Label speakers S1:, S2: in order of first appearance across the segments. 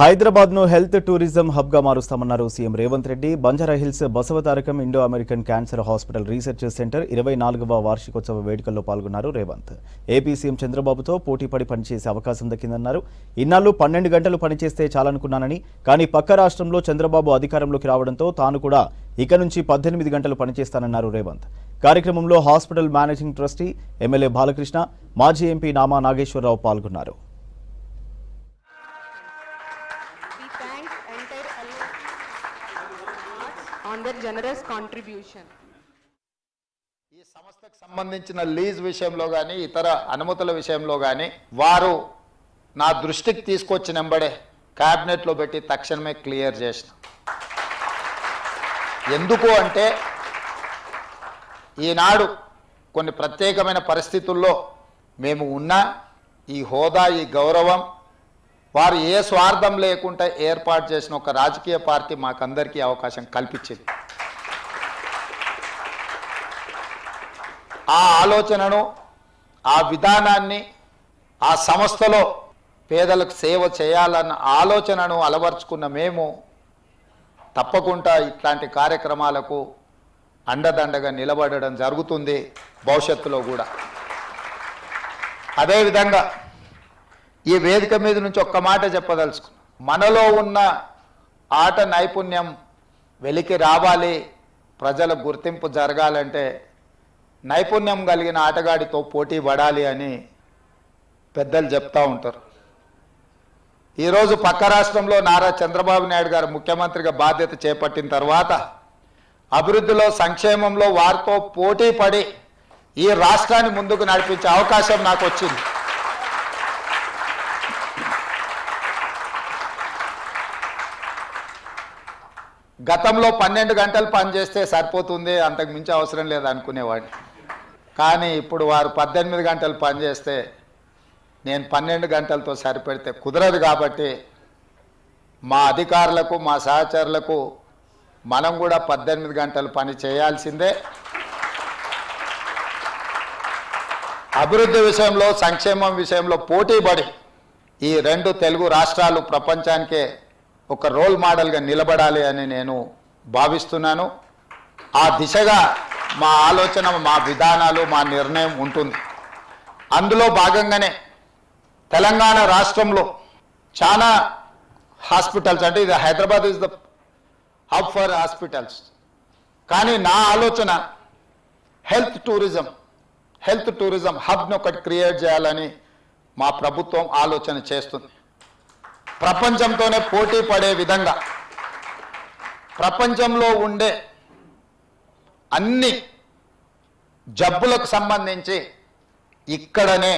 S1: హైదరాబాద్ను health tourism హబ్గా మారుస్తామన్నారు CM Revanth Reddy. Banjara Hills Basavatarakam Indo American cancer hospital research centre ఇరవై నాలుగవ వార్షికోత్సవ వేడుకల్లో పాల్గొన్నారు రేవంత్. ఏపీ సీఎం చంద్రబాబుతో పోటీపడి పనిచేసే అవకాశం దక్కిందన్నారు. ఇన్నాళ్ళు పన్నెండు గంటలు పనిచేస్తే చాలనుకున్నానని కానీ పక్క రాష్ట్రంలో చంద్రబాబు అధికారంలోకి రావడంతో తాను కూడా ఇక నుంచి పద్దెనిమిది గంటలు పనిచేస్తానన్నారు రేవంత్. కార్యక్రమంలో hospital managing trustee MLA Balakrishna మాజీ ఎంపీ నామా నాగేశ్వరరావు పాల్గొన్నారు.
S2: ఆన్ దర్ జనరస్ కాంట్రిబ్యూషన్
S3: ఈ సంస్థకు సంబంధించిన లీజ్ విషయంలో కానీ ఇతర అనుమతుల విషయంలో కానీ వారు నా దృష్టికి తీసుకొచ్చిన వెంబడే క్యాబినెట్లో పెట్టి తక్షణమే క్లియర్ చేసిన. ఎందుకు అంటే ఈనాడు కొన్ని ప్రత్యేకమైన పరిస్థితుల్లో మేము ఉన్న ఈ హోదా ఈ గౌరవం వారు ఏ స్వార్థం లేకుండా ఏర్పాటు చేసిన ఒక రాజకీయ పార్టీ మాకందరికీ అవకాశం కల్పించింది. ఆ ఆలోచనను ఆ విధానాన్ని ఆ సంస్థలో పేదలకు సేవ చేయాలన్న ఆలోచనను అలవర్చుకున్న మేము తప్పకుండా ఇట్లాంటి కార్యక్రమాలకు అండదండగా నిలబడడం జరుగుతుంది భవిష్యత్తులో కూడా. అదేవిధంగా ఈ వేదిక మీద నుంచి ఒక్క మాట చెప్పదలుచుకున్నాం. మనలో ఉన్న ఆట నైపుణ్యం వెలికి రావాలి ప్రజల గుర్తింపు జరగాలంటే నైపుణ్యం కలిగిన ఆటగాడితో పోటీ పడాలి అని పెద్దలు చెప్తూ ఉంటారు. ఈరోజు పక్క రాష్ట్రంలో నారా చంద్రబాబు నాయుడు గారు ముఖ్యమంత్రిగా బాధ్యత చేపట్టిన తర్వాత అభివృద్ధిలో సంక్షేమంలో వారితో పోటీ పడి ఈ రాష్ట్రాన్ని ముందుకు నడిపించే అవకాశం నాకు వచ్చింది. గతంలో పన్నెండు గంటలు పనిచేస్తే సరిపోతుంది అంతకు మించి అవసరం లేదు అనుకునేవాడిని. కానీ ఇప్పుడు వారు పద్దెనిమిది గంటలు పనిచేస్తే నేను పన్నెండు గంటలతో సరిపెడితే కుదరదు కాబట్టి మా అధికారులకు మా సహచరులకు మనం కూడా పద్దెనిమిది గంటలు పని చేయాల్సిందే. అభివృద్ధి విషయంలో సంక్షేమం విషయంలో పోటీపడి ఈ రెండు తెలుగు రాష్ట్రాలు ప్రపంచానికే ఒక రోల్ మోడల్గా నిలబడాలి అని నేను భావిస్తున్నాను. ఆ దిశగా మా ఆలోచన మా విధానాలు మా నిర్ణయం ఉంటుంది. అందులో భాగంగానే తెలంగాణ రాష్ట్రంలో చాలా హాస్పిటల్స్ అంటే ఇది Hyderabad is the hub for hospitals కానీ నా ఆలోచన హెల్త్ టూరిజం హెల్త్ టూరిజం హబ్ను ఒకటి క్రియేట్ చేయాలని మా ప్రభుత్వం ఆలోచన చేస్తుంది. ప్రపంచంతోనే పోటీ పడే విధంగా ప్రపంచంలో ఉండే అన్ని జబ్బులకు సంబంధించి ఇక్కడనే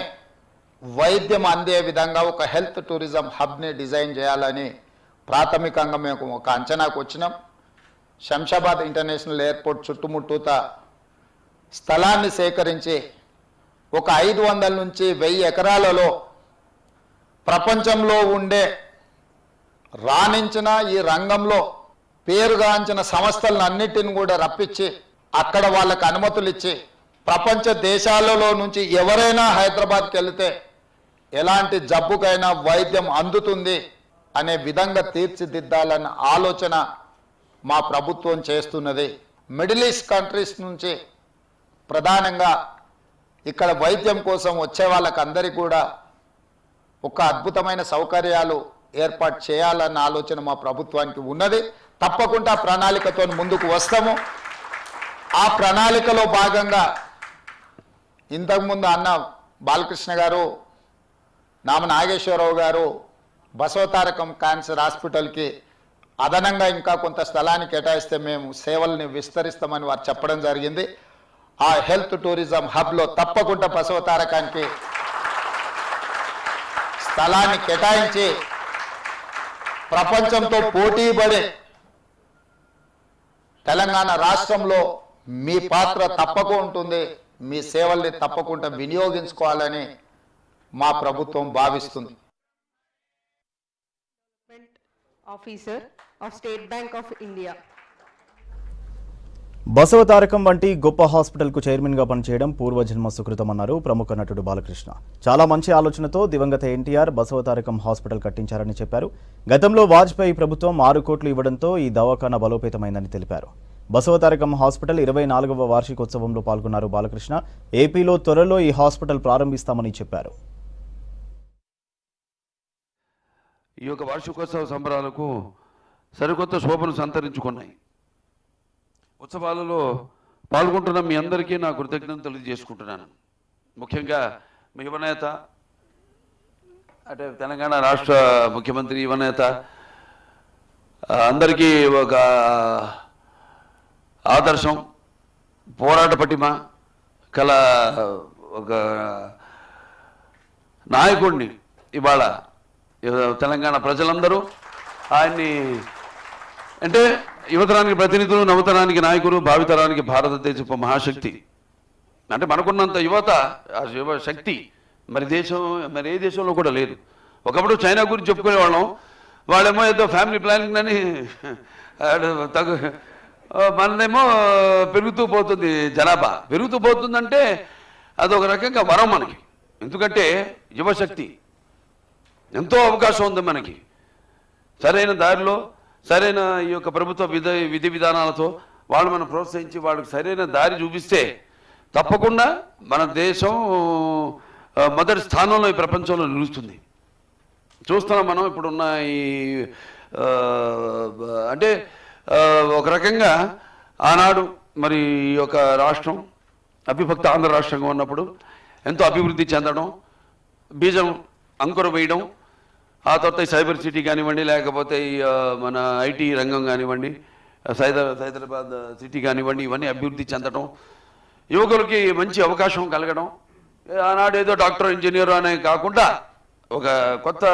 S3: వైద్యం అందే విధంగా ఒక హెల్త్ టూరిజం హబ్ని డిజైన్ చేయాలని ప్రాథమికంగా మేము ఒక అంచనాకు వచ్చినాం. శంషాబాద్ ఇంటర్నేషనల్ ఎయిర్పోర్ట్ చుట్టుముట్టూత స్థలాన్ని సేకరించి ఒక ఐదు వందల నుంచి వెయ్యి ఎకరాలలో ప్రపంచంలో ఉండే రాణించిన ఈ రంగంలో పేరుగాంచిన సంస్థలను అన్నిటిని కూడా రప్పించి అక్కడ వాళ్ళకి అనుమతులు ఇచ్చి ప్రపంచ దేశాలలో నుంచి ఎవరైనా హైదరాబాద్కి వెళితే ఎలాంటి జబ్బుకైనా వైద్యం అందుతుంది అనే విధంగా తీర్చిదిద్దాలన్న ఆలోచన మా ప్రభుత్వం చేస్తున్నది. మిడిల్ ఈస్ట్ కంట్రీస్ నుంచి ప్రధానంగా ఇక్కడ వైద్యం కోసం వచ్చే వాళ్ళకందరికీ కూడా ఒక అద్భుతమైన సౌకర్యాలు ఏర్పాటు చేయాలన్న ఆలోచన మా ప్రభుత్వానికి ఉన్నది. తప్పకుండా ప్రణాళికతో ముందుకు వస్తాము. ఆ ప్రణాళికలో భాగంగా ఇంతకుముందు అన్న బాలకృష్ణ గారు నామ నాగేశ్వరరావు గారు బసవతారకం క్యాన్సర్ హాస్పిటల్కి అదనంగా ఇంకా కొంత స్థలాన్ని కేటాయిస్తే మేము సేవల్ని విస్తరిస్తామని వారు చెప్పడం జరిగింది. ఆ హెల్త్ టూరిజం హబ్లో తప్పకుండా బసవతారకానికి స్థలాన్ని కేటాయించి ప్రపంచంతో పోటీ పడే తెలంగాణ రాష్ట్రంలో మీ పాత్ర తప్పక ఉంటుంది. మీ సేవల్ని తప్పకుండా వినియోగించుకోవాలని మా ప్రభుత్వం భావిస్తుంది.
S2: Officer of State Bank of India
S1: Basava Tarakam వంటి గొప్ప హాస్పిటల్కు చైర్మన్గా పనిచేయడం పూర్వజన్మ సుకృతమన్నారు ప్రముఖ నటుడు బాలకృష్ణ. చాలా మంచి ఆలోచనతో దివంగత ఎన్టీఆర్ బసవ తారకం హాస్పిటల్ కట్టించారని చెప్పారు. గతంలో వాజ్పేయి ప్రభుత్వం ఆరు కోట్లు ఇవ్వడంతో ఈ దవాఖానా బలోపేతమైందని తెలిపారు. బసవ తారకం హాస్పిటల్ ఇరవై నాలుగవ వార్షికోత్సవంలో పాల్గొన్నారు బాలకృష్ణ. ఏపీలో త్వరలో ఈ హాస్పిటల్ ప్రారంభిస్తామని చెప్పారు.
S4: ఈ యొక్క వార్షికోత్సవ సంబరాలకు సరికొత్త శోభను సంతరించుకున్నాయి. ఉత్సవాలలో పాల్గొంటున్న మీ అందరికీ నా కృతజ్ఞతలు తెలియజేసుకుంటున్నాను. ముఖ్యంగా మీ యువనేత అంటే తెలంగాణ రాష్ట్ర ముఖ్యమంత్రి యువనేత అందరికీ ఒక ఆదర్శం పోరాట పటిమ కల ఒక నాయకుడిని ఇవాళ తెలంగాణ ప్రజలందరూ ఆయన్ని అంటే యువతరానికి ప్రతినిధులు నవతరానికి నాయకులు భావితరానికి భారతదేశపు మహాశక్తి. అంటే మనకున్నంత యువత ఆ యువ శక్తి మరి దేశం మరి ఏ దేశంలో కూడా లేదు. ఒకప్పుడు చైనా గురించి చెప్పుకునేవాళ్ళం. వాళ్ళేమో ఏదో ఫ్యామిలీ ప్లానింగ్ అని తగు మనదేమో పెరుగుతూ పోతుంది జనాభా. పెరుగుతూ పోతుందంటే అదొక రకంగా వరం మనకి. ఎందుకంటే యువశక్తి ఎంతో అవకాశం ఉంది మనకి. సరైన దారిలో సరైన ఈ యొక్క ప్రభుత్వ విధి విధి విధానాలతో వాళ్ళు మనం ప్రోత్సహించి వాళ్ళకి సరైన దారి చూపిస్తే తప్పకుండా మన దేశం మొదటి స్థానంలో ఈ ప్రపంచంలో నిలుస్తుంది. చూస్తున్నాం మనం ఇప్పుడున్న ఈ అంటే ఒక రకంగా ఆనాడు మరి ఈ యొక్క రాష్ట్రం అవిభక్త ఆంధ్ర రాష్ట్రంగా ఉన్నప్పుడు ఎంతో అభివృద్ధి చెందడం బీజం అంకుర వేయడం ఆ తర్వాత సైబర్ సిటీ కానివ్వండి లేకపోతే మన ఐటీ రంగం కానివ్వండి సైదర్ హైదరాబాద్ సిటీ కానివ్వండి ఇవన్నీ అభివృద్ధి చెందడం యువకులకి మంచి అవకాశం కలగడం ఆనాడు ఏదో డాక్టర్ ఇంజనీర్ అనే కాకుండా ఒక కొత్త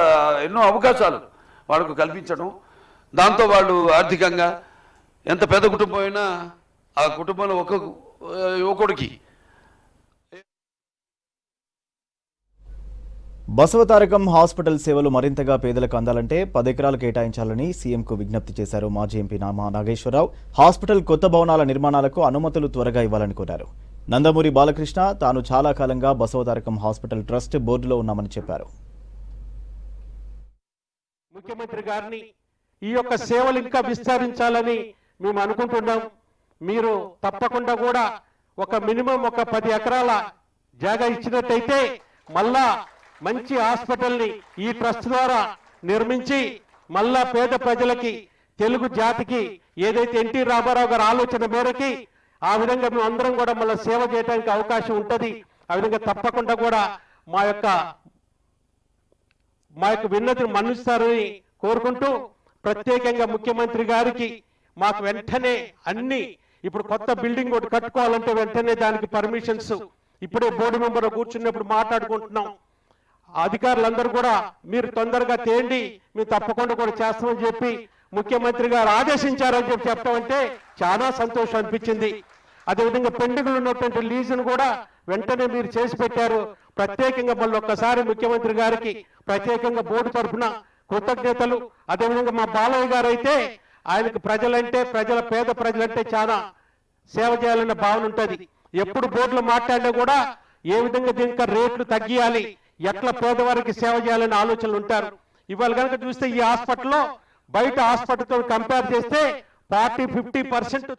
S4: ఎన్నో అవకాశాలు వాళ్ళకు కల్పించడం దాంతో వాళ్ళు ఆర్థికంగా ఎంత పెద్ద కుటుంబం అయినా ఆ కుటుంబంలో ఒక యువకుడికి
S1: బసవతారకం హాస్పిటల్ సేవలు మరింతగా పేదలకు అందాలంటే పది ఎకరాలు కేటాయించాలని సీఎంకు విజ్ఞప్తి చేశారు మాజీ ఎంపీ నామా నాగేశ్వరరావు. హాస్పిటల్ కొత్త భవనాల నిర్మాణాలకు అనుమతులు త్వరగా ఇవ్వాలని కోరారు. నందమూరి బాలకృష్ణ తాను చాలా కాలంగా బసవతారకం హాస్పిటల్ ట్రస్ట్ బోర్డులో ఉన్నామని చెప్పారు.
S5: ముఖ్యమంత్రి గారిని ఈ యొక్క సేవలు ఇంకా విస్తరించాలని మేము అనుకుంటున్నాం. మీరు తప్పకుండా కూడా ఒక మినిమం ఒక పది ఎకరాల జాగా ఇచ్చినట్టయితే మళ్ళా మంచి హాస్పిటల్ని ఈ ట్రస్ట్ ద్వారా నిర్మించి మళ్ళా పేద ప్రజలకి తెలుగు జాతికి ఏదైతే ఎన్టీ రామారావు గారి ఆలోచన మేరకి ఆ విధంగా మేము అందరం కూడా మళ్ళీ సేవ చేయడానికి అవకాశం ఉంటుంది. ఆ విధంగా తప్పకుండా కూడా మా యొక్క మా యొక్క విన్నతిని మన్నిస్తారని కోరుకుంటూ ప్రత్యేకంగా ముఖ్యమంత్రి గారికి మాకు వెంటనే అన్ని ఇప్పుడు కొత్త బిల్డింగ్ ఒకటి కట్టుకోవాలంటే వెంటనే దానికి పర్మిషన్స్. ఇప్పుడే బోర్డు మెంబర్ కూర్చున్నప్పుడు మాట్లాడుకుంటున్నాం. అధికారులందరూ కూడా మీరు తొందరగా తేండి మేము తప్పకుండా కూడా చేస్తామని చెప్పి ముఖ్యమంత్రి గారు ఆదేశించారని చెప్పి చెప్తామంటే చాలా సంతోషం అనిపించింది. అదేవిధంగా పెండింగ్లు ఉన్నటువంటి లీజును కూడా వెంటనే మీరు చేసి పెట్టారు. ప్రత్యేకంగా మళ్ళీ ఒక్కసారి ముఖ్యమంత్రి గారికి ప్రత్యేకంగా బోర్డు తరఫున కృతజ్ఞతలు. అదేవిధంగా మా బాలయ్య గారు అయితే ఆయనకు ప్రజలంటే ప్రజల పేద ప్రజలంటే చాలా సేవ చేయాలన్న భావన ఉంటుంది. ఎప్పుడు బోర్డులో మాట్లాడినా కూడా ఏ విధంగా దీనికి రేట్లు తగ్గియాలి ఎట్లా పేదవారికి సేవ చేయాలనే ఆలోచనలు ఉంటారు? ఇవాళ కనుక చూస్తే ఈ హాస్పిటల్లో బయట హాస్పిటల్తో కంపేర్ చేస్తే ఫార్టీ ఫిఫ్టీ పర్సెంట్